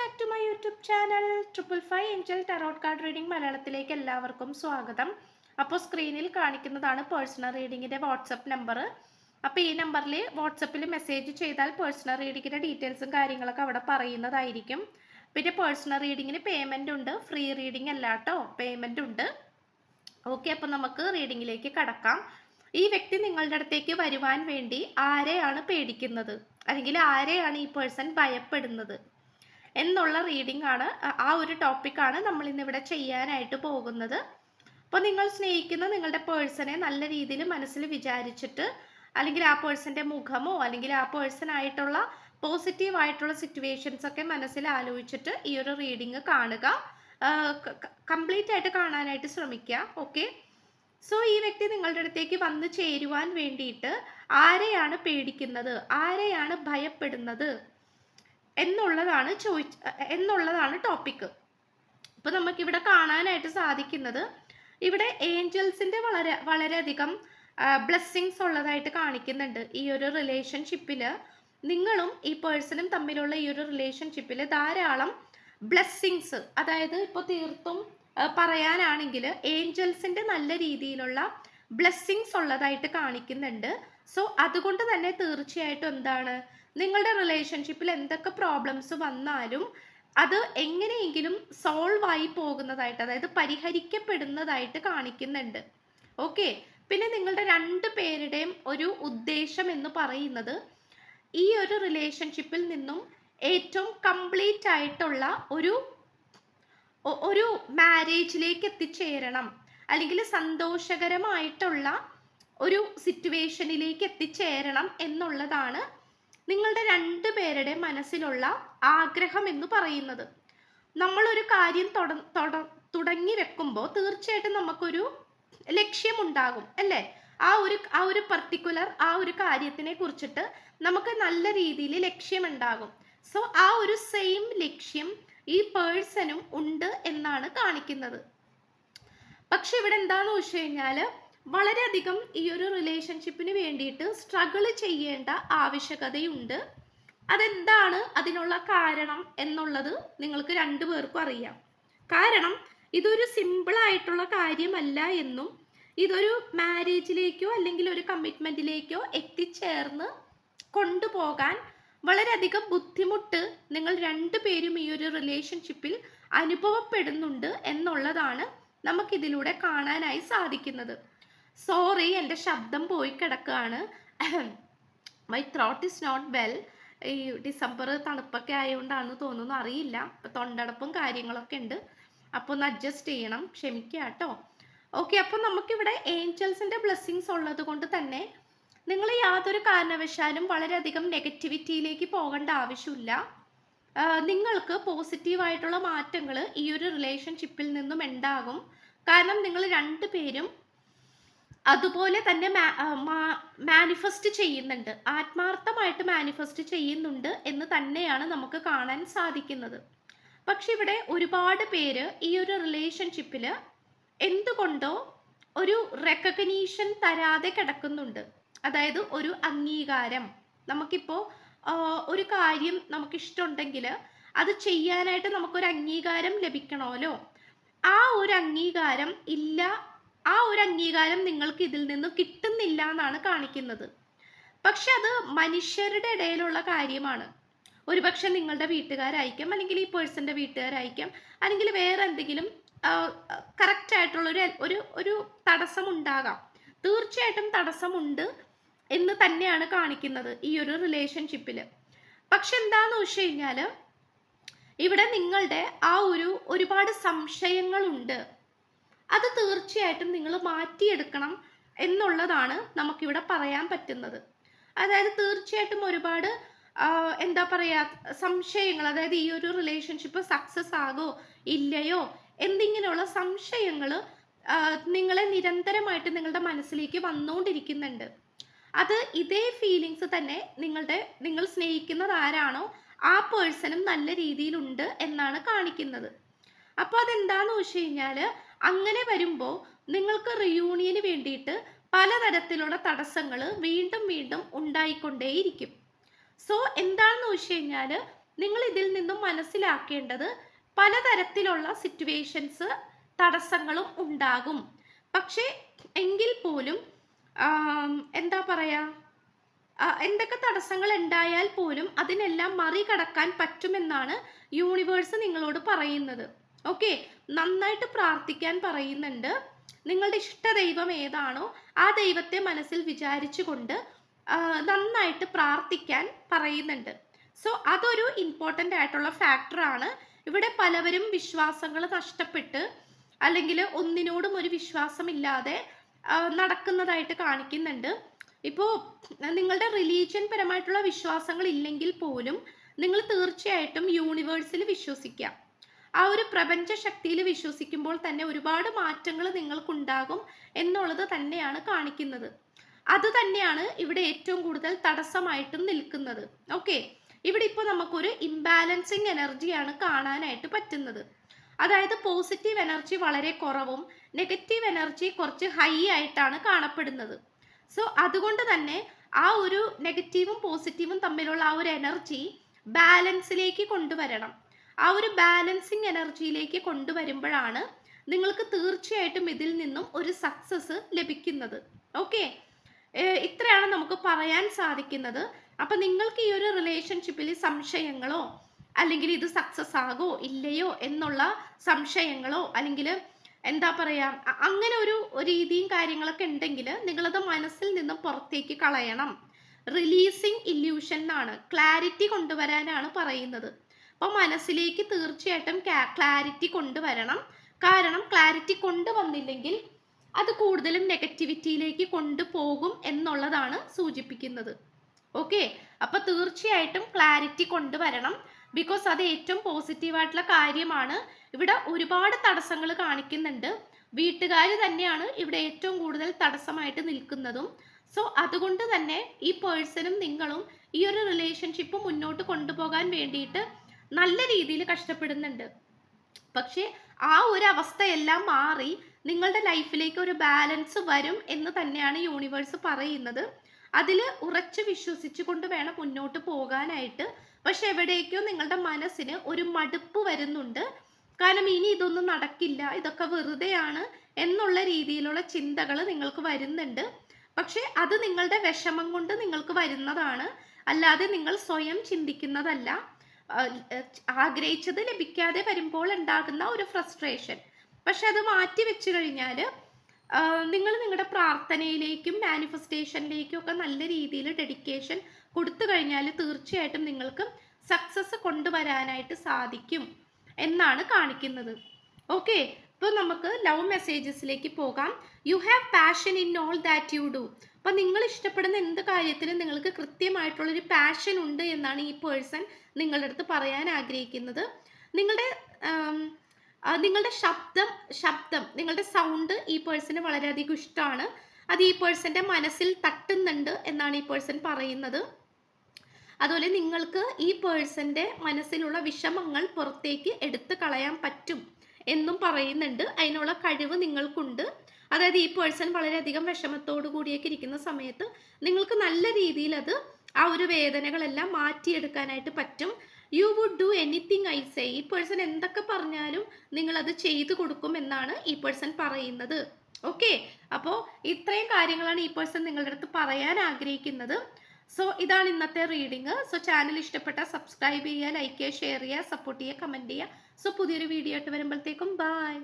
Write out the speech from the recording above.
Back to my YouTube channel triple five angel tarot card reading മലയാളത്തിലേക്ക് എല്ലാവർക്കും സ്വാഗതം. അപ്പോൾ സ്ക്രീനിൽ കാണിക്കുന്നതാണ് പേഴ്സണൽ റീഡിങ്ങിന്റെ വാട്സപ്പ് നമ്പർ അപ്പോൾ ഈ നമ്പറിൽ വാട്സപ്പിൽ മെസ്സേജ് ചെയ്താൽ പേഴ്സണൽ റീഡിങ്ങിന്റെ ഡീറ്റെയിൽസും കാര്യങ്ങളൊക്കെ അവിടെ പറയുന്നതായിരിക്കും. പിന്നെ പേഴ്സണൽ റീഡിങ്ങിന് പേയ്മെന്റ് ഉണ്ട് ഫ്രീ റീഡിംഗ് അല്ല കേട്ടോ പേയ്മെന്റ് ഉണ്ട്. ഓക്കെ അപ്പോൾ നമുക്ക് റീഡിങ്ങിലേക്ക് കടക്കാം. ഈ വ്യക്തി നിങ്ങളുടെ അടുത്തേക്ക് വരുവാൻ വേണ്ടി ആരെയാണ് പേടിക്കുന്നത്? അല്ലെങ്കിൽ ആരെയാണ് ഈ പേഴ്സൺ ഭയപ്പെടുന്നത്? എന്നുള്ള റീഡിംഗ് ആണ് ആ- ഒരു ടോപ്പിക്കാണ് നമ്മൾ ഇന്നിവിടെ ചെയ്യാനായിട്ട് പോകുന്നത്. അപ്പോൾ നിങ്ങൾ സ്നേഹിക്കുന്ന നിങ്ങളുടെ പേഴ്സണെ നല്ല രീതിയിൽ മനസ്സിൽ വിചാരിച്ചിട്ട് അല്ലെങ്കിൽ ആ പേഴ്സന്റെ മുഖമോ അല്ലെങ്കിൽ ആ പേഴ്സൺ ആയിട്ടുള്ള പോസിറ്റീവ് ആയിട്ടുള്ള സിറ്റുവേഷൻസ് ഒക്കെ മനസ്സിൽ ആലോചിച്ചിട്ട് ഈ ഒരു റീഡിങ് കാണുക. കംപ്ലീറ്റ് ആയിട്ട് കാണാനായിട്ട് ശ്രമിക്കുക. ഓക്കെ സോ ഈ വ്യക്തി നിങ്ങളുടെ അടുത്തേക്ക് വന്ന് ചേരുവാൻ വേണ്ടിയിട്ട് ആരെയാണ് പേടിക്കുന്നത്? ആരെയാണ് ഭയപ്പെടുന്നത്? എന്നുള്ളതാണ് ചോയി എന്നുള്ളതാണ് ടോപ്പിക്ക് ഇപ്പൊ നമുക്കിവിടെ കാണാനായിട്ട് സാധിക്കുന്നത് ഇവിടെ ഏഞ്ചൽസിന്റെ വളരെ വളരെയധികം ബ്ലെസ്സിങ്സ് ഉള്ളതായിട്ട് കാണിക്കുന്നുണ്ട് ഈ ഒരു റിലേഷൻഷിപ്പിൽ നിങ്ങളും ഈ പേഴ്സണും തമ്മിലുള്ള ഈ ഒരു റിലേഷൻഷിപ്പിൽ ധാരാളം ബ്ലെസ്സിങ്സ് അതായത് ഇപ്പോൾ തീർത്തും പറയാനാണെങ്കിൽ ഏഞ്ചൽസിന്റെ നല്ല രീതിയിലുള്ള ബ്ലെസ്സിങ്സ് ഉള്ളതായിട്ട് കാണിക്കുന്നുണ്ട്. സോ അതുകൊണ്ട് തന്നെ തീർച്ചയായിട്ടും എന്താണ് നിങ്ങളുടെ റിലേഷൻഷിപ്പിൽ എന്തൊക്കെ പ്രോബ്ലംസ് വന്നാലും അത് എങ്ങനെയെങ്കിലും സോൾവ് ആയി പോകുന്നതായിട്ട് അതായത് പരിഹരിക്കപ്പെടുന്നതായിട്ട് കാണിക്കുന്നുണ്ട്. ഓക്കെ പിന്നെ നിങ്ങളുടെ രണ്ട് പേരുടെയും ഒരു ഉദ്ദേശം എന്ന് പറയുന്നത് ഈ ഒരു റിലേഷൻഷിപ്പിൽ നിന്നും ഏറ്റവും കംപ്ലീറ്റ് ആയിട്ടുള്ള ഒരു ഒരു മാരേജിലേക്ക് എത്തിച്ചേരണം. അല്ലെങ്കിൽ സന്തോഷകരമായിട്ടുള്ള ഒരു സിറ്റുവേഷനിലേക്ക് എത്തിച്ചേരണം എന്നുള്ളതാണ് നിങ്ങളുടെ രണ്ട് പേരുടെ മനസ്സിലുള്ള ആഗ്രഹം എന്ന് പറയുന്നത്. നമ്മളൊരു കാര്യം തുട തുട- തുടങ്ങി വെക്കുമ്പോൾ തീർച്ചയായിട്ടും നമുക്കൊരു ലക്ഷ്യമുണ്ടാകും അല്ലേ? ആ ഒരു ആ ഒരു പർട്ടിക്കുലർ ആ ഒരു കാര്യത്തിനെ കുറിച്ചിട്ട് നമുക്ക് നല്ല രീതിയിൽ ലക്ഷ്യമുണ്ടാകും. സോ ആ ഒരു സെയിം ലക്ഷ്യം ഈ പേഴ്സണും ഉണ്ട് എന്നാണ് കാണിക്കുന്നത്. പക്ഷെ ഇവിടെ എന്താന്ന് വെച്ച് കഴിഞ്ഞാൽ വളരെയധികം ഈ ഒരു റിലേഷൻഷിപ്പിന് വേണ്ടിയിട്ട് സ്ട്രഗിൾ ചെയ്യേണ്ട ആവശ്യകതയുണ്ട്. അതെന്താണ്? അതിനുള്ള കാരണം എന്നുള്ളത് നിങ്ങൾക്ക് രണ്ടു പേർക്കും അറിയാം. കാരണം ഇതൊരു സിമ്പിൾ ആയിട്ടുള്ള കാര്യമല്ല എന്നും ഇതൊരു മാരേജിലേക്കോ അല്ലെങ്കിൽ ഒരു കമ്മിറ്റ്മെന്റിലേക്കോ എത്തിച്ചേർന്ന് കൊണ്ടുപോകാൻ വളരെയധികം ബുദ്ധിമുട്ട് നിങ്ങൾ രണ്ടുപേരും ഈ ഒരു റിലേഷൻഷിപ്പിൽ അനുഭവപ്പെടുന്നുണ്ട് എന്നുള്ളതാണ് നമുക്കിതിലൂടെ കാണാനായി സാധിക്കുന്നത്. സോറി എന്റെ ശബ്ദം പോയി കിടക്കുകയാണ്. My throat is not well ഈ ഡിസംബർ തണുപ്പൊക്കെ ആയതുകൊണ്ടാണെന്ന് തോന്നുന്നു. അറിയില്ല. ഇപ്പം തൊണ്ടടപ്പും കാര്യങ്ങളൊക്കെ ഉണ്ട്. അപ്പോൾ ഒന്ന് അഡ്ജസ്റ്റ് ചെയ്യണം. ക്ഷമിക്കുക കേട്ടോ. ഓക്കെ അപ്പം നമുക്കിവിടെ ഏഞ്ചൽസിന്റെ ബ്ലെസ്സിങ്സ് ഉള്ളത് കൊണ്ട് തന്നെ നിങ്ങൾ യാതൊരു കാരണവശാലും വളരെയധികം നെഗറ്റിവിറ്റിയിലേക്ക് പോകേണ്ട ആവശ്യമില്ല. നിങ്ങൾക്ക് പോസിറ്റീവായിട്ടുള്ള മാറ്റങ്ങൾ ഈ ഒരു റിലേഷൻഷിപ്പിൽ നിന്നും ഉണ്ടാകും കാരണം നിങ്ങൾ രണ്ടുപേരും അതുപോലെ തന്നെ മാനിഫെസ്റ്റ് ചെയ്യുന്നുണ്ട്. ആത്മാർത്ഥമായിട്ട് മാനിഫെസ്റ്റ് ചെയ്യുന്നുണ്ട് എന്ന് തന്നെയാണ് നമുക്ക് കാണാൻ സാധിക്കുന്നത്. പക്ഷെ ഇവിടെ ഒരുപാട് പേര് ഈ ഒരു റിലേഷൻഷിപ്പിൽ എന്തുകൊണ്ടോ ഒരു റെക്കഗ്നീഷൻ തരാതെ കിടക്കുന്നുണ്ട്. അതായത് ഒരു അംഗീകാരം. നമുക്കിപ്പോൾ ഒരു കാര്യം നമുക്കിഷ്ടമുണ്ടെങ്കിൽ അത് ചെയ്യാനായിട്ട് നമുക്കൊരു അംഗീകാരം ലഭിക്കണമല്ലോ. ആ ഒരു അംഗീകാരം ഇല്ല ആ ഒരു അംഗീകാരം നിങ്ങൾക്ക് ഇതിൽ നിന്ന് കിട്ടുന്നില്ല എന്നാണ് കാണിക്കുന്നത്. പക്ഷെ അത് മനുഷ്യരുടെ ഇടയിലുള്ള കാര്യമാണ്. ഒരുപക്ഷെ നിങ്ങളുടെ വീട്ടുകാരായിരിക്കാം അല്ലെങ്കിൽ ഈ പേഴ്സന്റെ വീട്ടുകാരായിരിക്കാം അല്ലെങ്കിൽ വേറെ എന്തെങ്കിലും കറക്റ്റ് ആയിട്ടുള്ള ഒരു ഒരു ഒരു തടസ്സം ഉണ്ടാകാം തീർച്ചയായിട്ടും തടസ്സമുണ്ട്. എന്ന് തന്നെയാണ് കാണിക്കുന്നത് ഈ ഒരു റിലേഷൻഷിപ്പിൽ പക്ഷെ എന്താന്ന് വെച്ച് കഴിഞ്ഞാൽ ഇവിടെ നിങ്ങളുടെ ആ ഒരു ഒരുപാട് സംശയങ്ങളുണ്ട്. അത് തീർച്ചയായിട്ടും നിങ്ങൾ മാറ്റിയെടുക്കണം എന്നുള്ളതാണ് നമുക്കിവിടെ പറയാൻ പറ്റുന്നത്. അതായത് തീർച്ചയായിട്ടും ഒരുപാട് എന്താ പറയാ സംശയങ്ങൾ അതായത് ഈ ഒരു റിലേഷൻഷിപ്പ് സക്സസ് ആകോ ഇല്ലയോ എന്നിങ്ങനെയുള്ള സംശയങ്ങൾ നിങ്ങളെ നിരന്തരമായിട്ട് നിങ്ങളുടെ മനസ്സിലേക്ക് വന്നുകൊണ്ടിരിക്കുന്നുണ്ട് അത് ഇതേ ഫീലിങ്സ് തന്നെ നിങ്ങളുടെ നിങ്ങൾ സ്നേഹിക്കുന്നത് ആരാണോ ആ പേഴ്സണും നല്ല രീതിയിലുണ്ട് എന്നാണ് കാണിക്കുന്നത്. അപ്പോൾ അതെന്താന്ന് വെച്ച് കഴിഞ്ഞാൽ അങ്ങനെ വരുമ്പോൾ നിങ്ങൾക്ക് റിയൂണിയന് വേണ്ടിയിട്ട് പലതരത്തിലുള്ള തടസ്സങ്ങൾ വീണ്ടും വീണ്ടും ഉണ്ടായിക്കൊണ്ടേയിരിക്കും. സോ എന്താണെന്ന് വെച്ച് കഴിഞ്ഞാൽ നിങ്ങൾ ഇതിൽ നിന്നും മനസ്സിലാക്കേണ്ടത് പലതരത്തിലുള്ള സിറ്റുവേഷൻസ് തടസ്സങ്ങളും ഉണ്ടാകും. പക്ഷേ എങ്കിൽ പോലും എന്താ പറയാ? എന്തൊക്കെ തടസ്സങ്ങൾ ഉണ്ടായാൽ പോലും അതിനെല്ലാം മറികടക്കാൻ പറ്റുമെന്നാണ് യൂണിവേഴ്സ് നിങ്ങളോട് പറയുന്നത്. ഓക്കെ നന്നായിട്ട് പ്രാർത്ഥിക്കാൻ പറയുന്നുണ്ട്. നിങ്ങളുടെ ഇഷ്ട ദൈവം ഏതാണോ ആ ദൈവത്തെ മനസ്സിൽ വിചാരിച്ചുകൊണ്ട് നന്നായിട്ട് പ്രാർത്ഥിക്കാൻ പറയുന്നുണ്ട്. സോ അതൊരു ഇമ്പോർട്ടന്റ് ആയിട്ടുള്ള ഫാക്ടറാണ് ഇവിടെ പലവരും വിശ്വാസങ്ങൾ നഷ്ടപ്പെട്ട് അല്ലെങ്കിൽ ഒന്നിനോടും ഒരു വിശ്വാസമില്ലാതെ നടക്കുന്നതായിട്ട് കാണിക്കുന്നുണ്ട്. ഇപ്പോൾ നിങ്ങളുടെ റിലീജിയൻ പരമായിട്ടുള്ള വിശ്വാസങ്ങൾ ഇല്ലെങ്കിൽ പോലും നിങ്ങൾ തീർച്ചയായിട്ടും യൂണിവേഴ്സിൽ വിശ്വസിക്കുക. ആ ഒരു പ്രപഞ്ച ശക്തിയിൽ വിശ്വസിക്കുമ്പോൾ തന്നെ ഒരുപാട് മാറ്റങ്ങൾ നിങ്ങൾക്കുണ്ടാകും എന്നുള്ളത് തന്നെയാണ് കാണിക്കുന്നത്. അത് തന്നെയാണ് ഇവിടെ ഏറ്റവും കൂടുതൽ തടസ്സമായിട്ടും നിൽക്കുന്നത്. ഓക്കെ ഇവിടെ ഇപ്പോൾ നമുക്കൊരു ഇംബാലൻസിങ് എനർജിയാണ് കാണാനായിട്ട് പറ്റുന്നത്. അതായത് പോസിറ്റീവ് എനർജി വളരെ കുറവും നെഗറ്റീവ് എനർജി കുറച്ച് ഹൈ ആയിട്ടാണ് കാണപ്പെടുന്നത്. സോ അതുകൊണ്ട് തന്നെ ആ ഒരു നെഗറ്റീവും പോസിറ്റീവും തമ്മിലുള്ള ആ ഒരു എനർജി ബാലൻസിലേക്ക് കൊണ്ടുവരണം. ആ ഒരു ബാലൻസിങ് എനർജിയിലേക്ക് കൊണ്ടുവരുമ്പോഴാണ് നിങ്ങൾക്ക് തീർച്ചയായിട്ടും ഇതിൽ നിന്നും ഒരു സക്സസ് ലഭിക്കുന്നത്. ഓക്കെ ഇത്രയാണ് നമുക്ക് പറയാൻ സാധിക്കുന്നത്. അപ്പൊ നിങ്ങൾക്ക് ഈ ഒരു റിലേഷൻഷിപ്പിൽ സംശയങ്ങളോ അല്ലെങ്കിൽ ഇത് സക്സസ് ആകോ ഇല്ലയോ എന്നുള്ള സംശയങ്ങളോ അല്ലെങ്കിൽ എന്താ പറയാ അങ്ങനെ ഒരു രീതിയും കാര്യങ്ങളൊക്കെ ഉണ്ടെങ്കിൽ നിങ്ങളത് മനസ്സിൽ നിന്ന് പുറത്തേക്ക് കളയണം. റിലീസിങ് ഇല്യൂഷൻ എന്നാണ്. ക്ലാരിറ്റി കൊണ്ടുവരാനാണ് പറയുന്നത്. അപ്പോൾ മനസ്സിലേക്ക് തീർച്ചയായിട്ടും ക്ലാരിറ്റി കൊണ്ടുവരണം. കാരണം ക്ലാരിറ്റി കൊണ്ടുവന്നില്ലെങ്കിൽ അത് കൂടുതലും നെഗറ്റിവിറ്റിയിലേക്ക് കൊണ്ടുപോകും എന്നുള്ളതാണ് സൂചിപ്പിക്കുന്നത്. ഓക്കെ അപ്പോൾ തീർച്ചയായിട്ടും ക്ലാരിറ്റി കൊണ്ടുവരണം. ബിക്കോസ് അത് ഏറ്റവും പോസിറ്റീവ് ആയിട്ടുള്ള കാര്യമാണ്. ഇവിടെ ഒരുപാട് തടസ്സങ്ങൾ കാണിക്കുന്നുണ്ട്. വീട്ടുകാർ തന്നെയാണ് ഇവിടെ ഏറ്റവും കൂടുതൽ തടസ്സമായിട്ട് നിൽക്കുന്നതും. സോ അതുകൊണ്ട് തന്നെ ഈ പേഴ്സണും നിങ്ങളും ഈ ഒരു റിലേഷൻഷിപ്പ് മുന്നോട്ട് കൊണ്ടുപോകാൻ വേണ്ടിയിട്ട് നല്ല രീതിയിൽ കഷ്ടപ്പെടുന്നുണ്ട്. പക്ഷേ ആ ഒരു അവസ്ഥയെല്ലാം മാറി നിങ്ങളുടെ ലൈഫിലേക്ക് ഒരു ബാലൻസ് വരും എന്ന് തന്നെയാണ് യൂണിവേഴ്സ് പറയുന്നത്. അതിൽ ഉറച്ചു വിശ്വസിച്ചുകൊണ്ട് വേണം മുന്നോട്ട് പോകാനായിട്ട്. പക്ഷെ എവിടേക്കോ നിങ്ങളുടെ മനസ്സിന് ഒരു മടുപ്പ് വരുന്നുണ്ട്. കാരണം ഇനി ഇതൊന്നും നടക്കില്ല. ഇതൊക്കെ വെറുതെയാണ് എന്നുള്ള രീതിയിലുള്ള ചിന്തകൾ നിങ്ങൾക്ക് വരുന്നുണ്ട്. പക്ഷെ അത് നിങ്ങളുടെ വിഷമം കൊണ്ട് നിങ്ങൾക്ക് വരുന്നതാണ്. അല്ലാതെ നിങ്ങൾ സ്വയം ചിന്തിക്കുന്നതല്ല. ആഗ്രഹിച്ചത് ലഭിക്കാതെ വരുമ്പോൾ ഉണ്ടാകുന്ന ഒരു ഫ്രസ്ട്രേഷൻ. പക്ഷെ അത് മാറ്റി വെച്ചു കഴിഞ്ഞാൽ നിങ്ങൾ നിങ്ങളുടെ പ്രാർത്ഥനയിലേക്കും മാനിഫെസ്റ്റേഷനിലേക്കും ഒക്കെ നല്ല രീതിയിൽ ഡെഡിക്കേഷൻ കൊടുത്തു കഴിഞ്ഞാൽ തീർച്ചയായിട്ടും നിങ്ങൾക്ക് സക്സസ് കൊണ്ടുവരാനായിട്ട് സാധിക്കും എന്നാണ് കാണിക്കുന്നത്. ഓക്കെ ഇപ്പോൾ നമുക്ക് ലവ് മെസ്സേജസിലേക്ക് പോകാം. You have passion in all that you do അപ്പം നിങ്ങൾ ഇഷ്ടപ്പെടുന്ന എന്ത് കാര്യത്തിനും നിങ്ങൾക്ക് കൃത്യമായിട്ടുള്ളൊരു പാഷൻ ഉണ്ട് എന്നാണ് ഈ പേഴ്സൺ നിങ്ങളുടെ അടുത്ത് പറയാൻ ആഗ്രഹിക്കുന്നത്. നിങ്ങളുടെ നിങ്ങളുടെ ശബ്ദം ശബ്ദം നിങ്ങളുടെ സൗണ്ട് ഈ പേഴ്സന് വളരെയധികം ഇഷ്ടമാണ്. അത് ഈ പേഴ്സന്റെ മനസ്സിൽ തട്ടുന്നുണ്ട് എന്നാണ് ഈ പേഴ്സൺ പറയുന്നത്. അതുപോലെ നിങ്ങൾക്ക് ഈ പേഴ്സന്റെ മനസ്സിലുള്ള വിഷമങ്ങൾ പുറത്തേക്ക് എടുത്തു കളയാൻ പറ്റും എന്നും പറയുന്നുണ്ട്. അതിനുള്ള കഴിവ് നിങ്ങൾക്കുണ്ട്. അതായത് ഈ പേഴ്സൺ വളരെയധികം വിഷമത്തോടു കൂടിയൊക്കെ ഇരിക്കുന്ന സമയത്ത് നിങ്ങൾക്ക് നല്ല രീതിയിൽ അത് ആ ഒരു വേദനകളെല്ലാം മാറ്റിയെടുക്കാനായിട്ട് പറ്റും. You would do anything I say ഈ പേഴ്സൺ എന്തൊക്കെ പറഞ്ഞാലും നിങ്ങൾ അത് ചെയ്തു കൊടുക്കും എന്നാണ് ഈ പേഴ്സൺ പറയുന്നത്. ഓക്കെ അപ്പോൾ ഇത്രയും കാര്യങ്ങളാണ് ഈ പേഴ്സൺ നിങ്ങളുടെ അടുത്ത് പറയാൻ ആഗ്രഹിക്കുന്നത്. സോ ഇതാണ് ഇന്നത്തെ റീഡിങ് സോ ചാനൽ ഇഷ്ടപ്പെട്ട സബ്സ്ക്രൈബ് ചെയ്യുക ലൈക്ക് ചെയ്യുക ഷെയർ ചെയ്യുക സപ്പോർട്ട് ചെയ്യുക കമന്റ് ചെയ്യുക. സോ പുതിയൊരു വീഡിയോ ആയിട്ട് വരുമ്പോഴത്തേക്കും ബൈ